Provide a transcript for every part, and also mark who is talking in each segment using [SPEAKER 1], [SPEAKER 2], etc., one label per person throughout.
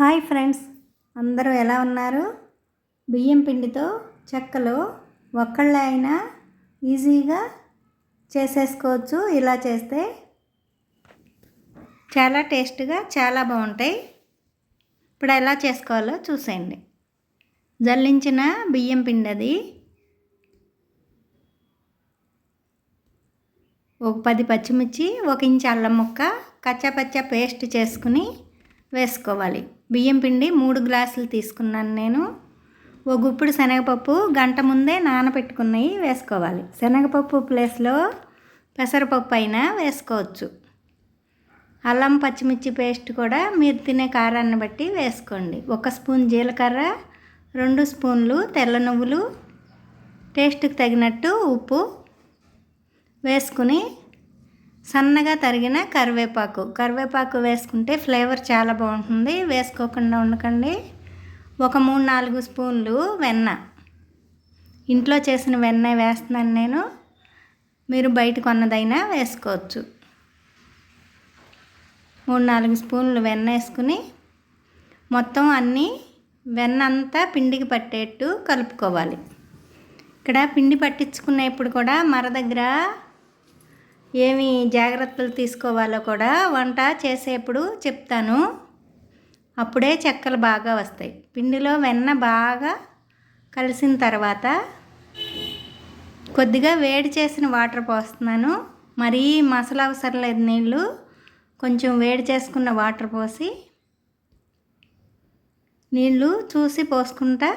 [SPEAKER 1] Hi friends. అందరూ ఎలా ఉన్నారు? బియ్యం పిండితో చెక్కలు ఒక్కళ్ళే అయినా ఈజీగా చేసేసుకోవచ్చు. ఇలా చేస్తే చాలా టేస్ట్గా చాలా బాగుంటాయి. ఇప్పుడు ఎలా చేసుకోవాలో చూసేయండి. జల్లించిన బియ్యం పిండి అది ఒక పది పచ్చిమిర్చి ఒక ఇంచు అల్లం ముక్క కచ్చా పచ్చా పేస్ట్ చేసుకుని వేసుకోవాలి. బియ్యం పిండి మూడు గ్లాసులు తీసుకున్నాను నేను. ఒక గుప్పుడు శనగపప్పు గంట ముందే నానబెట్టుకున్నవి వేసుకోవాలి. శనగపప్పు ప్లేస్లో పెసరపప్పు అయినా వేసుకోవచ్చు. అల్లం పచ్చిమిర్చి పేస్ట్ కూడా మీరు తినే కారాన్ని బట్టి వేసుకోండి. ఒక స్పూన్ జీలకర్ర రెండు స్పూన్లు తెల్ల నువ్వులు టేస్ట్కి తగినట్టు ఉప్పు వేసుకుని సన్నగా తరిగిన కరివేపాకు. కరివేపాకు వేసుకుంటే ఫ్లేవర్ చాలా బాగుంటుంది. వేసుకోకుండా ఉండకండి. ఒక మూడు నాలుగు స్పూన్లు వెన్న. ఇంట్లో చేసిన వెన్న వేస్తున్నాను నేను. మీరు బయట కొన్నదైనా వేసుకోవచ్చు. మూడు నాలుగు స్పూన్లు వెన్న వేసుకుని మొత్తం అన్నీ వెన్న అంతా పిండికి పట్టేట్టు కలుపుకోవాలి. ఇక్కడ పిండి పట్టించుకునేప్పుడు కూడా మర దగ్గర ఏమి జాగ్రత్తలు తీసుకోవాలో కూడా వంట చేసేప్పుడు చెప్తాను. అప్పుడే చెక్కలు బాగా వస్తాయి. పిండిలో వెన్న బాగా కలిసిన తర్వాత కొద్దిగా వేడి చేసిన వాటర్ పోస్తున్నాను. మరీ మసలు అవసరం లేదు నీళ్ళు. కొంచెం వేడి చేసుకున్న వాటర్ పోసి నీళ్ళు చూసి పోసుకుంటా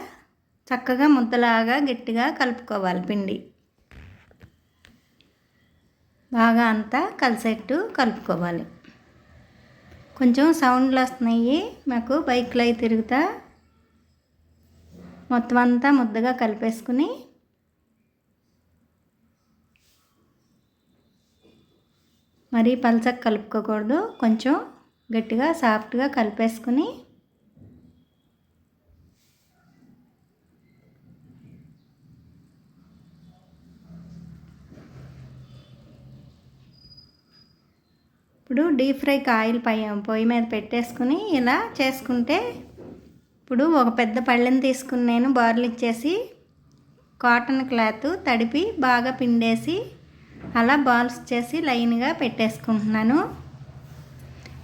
[SPEAKER 1] చక్కగా ముద్దలాగా గట్టిగా కలుపుకోవాలి పిండి. బాగా అంతా కలిసేట్టు కలుపుకోవాలి. కొంచెం సౌండ్లు వస్తున్నాయి. మాకు బైక్లో అయి తిరుగుతా. మొత్తం అంతా ముద్దగా కలిపేసుకుని మరీ పలచగా కలుపుకోకూడదు. కొంచెం గట్టిగా సాఫ్ట్గా కలిపేసుకుని ఇప్పుడు డీప్ ఫ్రైకి ఆయిల్ పై పొయ్యి మీద పెట్టేసుకుని ఇలా చేసుకుంటే ఇప్పుడు ఒక పెద్ద పళ్ళెని తీసుకుని నేను బార్లు ఇచ్చేసి కాటన్ క్లాత్ తడిపి బాగా పిండేసి అలా బాల్స్ చేసి లైన్గా పెట్టేసుకుంటున్నాను.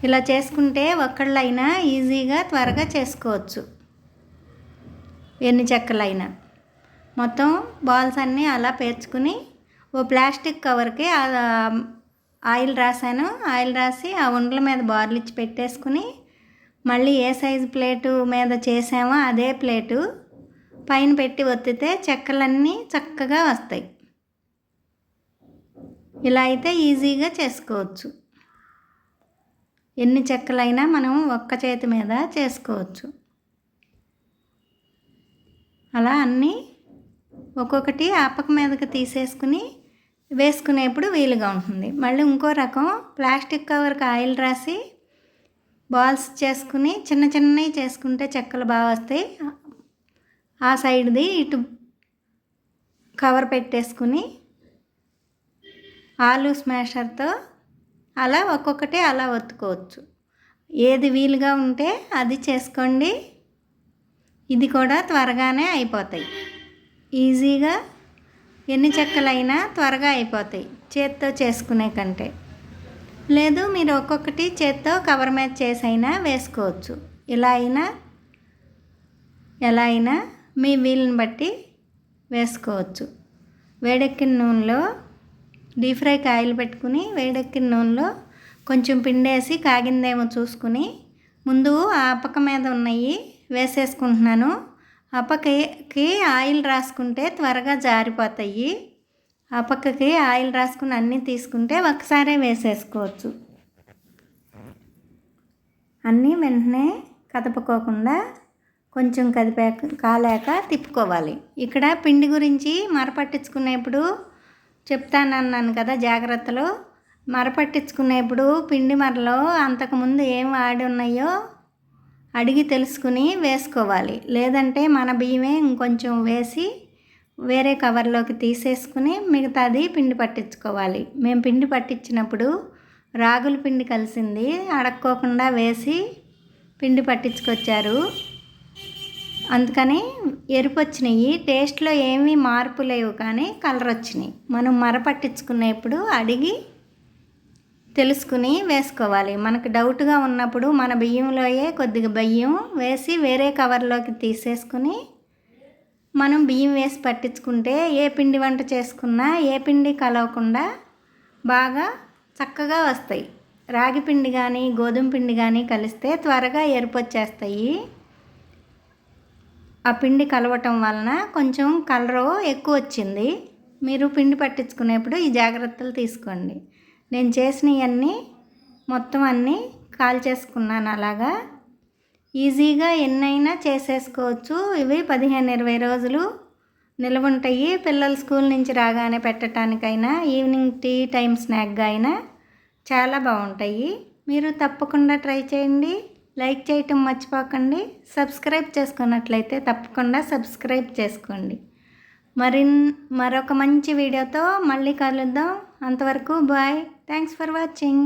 [SPEAKER 1] ఇలా చేసుకుంటే ఒక్కళ్ళైనా ఈజీగా త్వరగా చేసుకోవచ్చు. ఎన్ని చెక్కలైనా. మొత్తం బాల్స్ అన్నీ అలా పేర్చుకుని ఓ ప్లాస్టిక్ కవర్కి ఆయిల్ రాశాను ఆయిల్ రాసి ఆ ఉండల మీద బార్లు ఇచ్చి పెట్టేసుకుని మళ్ళీ ఏ సైజు ప్లేటు మీద చేసామో అదే ప్లేటు పైన పెట్టి ఒత్తితే చెక్కలన్నీ చక్కగా వస్తాయి. ఇలా అయితే ఈజీగా చేసుకోవచ్చు. ఎన్ని చెక్కలైనా మనం ఒక్క చేతి మీద చేసుకోవచ్చు. అలా అన్నీ ఒక్కొక్కటి ఆపక మీదకి తీసేసుకుని వేసుకునేప్పుడు వీలుగా ఉంటుంది. మళ్ళీ ఇంకో రకం ప్లాస్టిక్ కవర్కి ఆయిల్ రాసి బాల్స్ చేసుకుని చిన్న చిన్నవి చేసుకుంటే చెక్కలు బాగా వస్తాయి. ఆ సైడ్ది ఇటు కవర్ పెట్టేసుకుని ఆలు స్మాషర్తో అలా ఒక్కొక్కటి అలా ఒత్తుకోవచ్చు. ఏది వీలుగా ఉంటే అది చేసుకోండి. ఇది కూడా త్వరగానే అయిపోతాయి. ఈజీగా ఎన్ని చెక్కలైనా త్వరగా అయిపోతాయి. చేత్తో చేసుకునే కంటే. లేదు మీరు ఒక్కొక్కటి చేత్తో కవర్ మీద చేసైనా వేసుకోవచ్చు. ఇలా అయినా ఎలా అయినా మీ వీలుని బట్టి వేసుకోవచ్చు. వేడెక్కిన నూనెలో డీప్ ఫ్రై కాయలు పెట్టుకుని వేడెక్కిన నూనెలో కొంచెం పిండేసి కాగిందేమో చూసుకుని ముందు ఆ పక్క మీద ఉన్నాయి వేసేసుకుంటున్నాను. ఆ పక్కకి ఆయిల్ రాసుకుంటే త్వరగా జారిపోతాయి. ఆ పక్కకి ఆయిల్ రాసుకుని అన్నీ తీసుకుంటే ఒకసారే వేసేసుకోవచ్చు. అన్నీ వెంటనే కదపకోకుండా కొంచెం కదిపాక కాలేక తిప్పుకోవాలి. ఇక్కడ పిండి గురించి మరపట్టించుకునేప్పుడు చెప్తానన్నాను కదా జాగ్రత్తలు. మరపట్టించుకునేప్పుడు పిండి మరలో అంతకుముందు ఏం వాడి ఉన్నాయో అడిగి తెలుసుకుని వేసుకోవాలి. లేదంటే మన బియ్యమే ఇంకొంచెం వేసి వేరే కవర్లోకి తీసేసుకుని మిగతాది పిండి పట్టించుకోవాలి. మేము పిండి పట్టించినప్పుడు రాగుల పిండి కలిసింది అడక్కోకుండా వేసి పిండి పట్టించుకొచ్చారు. అందుకని ఎరుపు వచ్చినాయి టేస్ట్లో ఏమీ మార్పు లేవు కానీ కలర్ వచ్చినాయి మనం మర పట్టించుకునేప్పుడు అడిగి తెలుసుకుని వేసుకోవాలి. మనకు డౌట్గా ఉన్నప్పుడు మన బియ్యంలోయే కొద్దిగా బియ్యం వేసి వేరే కవర్లోకి తీసేసుకుని మనం బియ్యం వేసి పట్టించుకుంటే ఏ పిండి వంట చేసుకున్నా ఏ పిండి కలవకుండా బాగా చక్కగా వస్తాయి. రాగి పిండి కానీ గోధుమ పిండి కానీ కలిస్తే త్వరగా ఏర్పొచ్చేస్తాయి. ఆ పిండి కలవటం వలన కొంచెం కలరు ఎక్కువ వచ్చింది. మీరు పిండి పట్టించుకునేప్పుడు ఈ జాగ్రత్తలు తీసుకోండి. నేను చేసినవన్నీ మొత్తం అన్నీ కాల్ చేసుకున్నాను అలాగా. ఈజీగా ఎన్నైనా చేసేసుకోవచ్చు. ఇవి పదిహేను ఇరవై రోజులు నిలవుంటాయి పిల్లలు స్కూల్ నుంచి రాగానే పెట్టడానికైనా ఈవినింగ్ టీ టైం స్నాక్గా అయినా చాలా బాగుంటాయి. మీరు తప్పకుండా ట్రై చేయండి. లైక్ చేయటం మర్చిపోకండి. సబ్స్క్రైబ్ చేసుకున్నట్లయితే తప్పకుండా సబ్స్క్రైబ్ చేసుకోండి. మరిన్ మరొక మంచి వీడియోతో మళ్ళీ కలుద్దాం. అంతవరకు బాయ్. Thanks for watching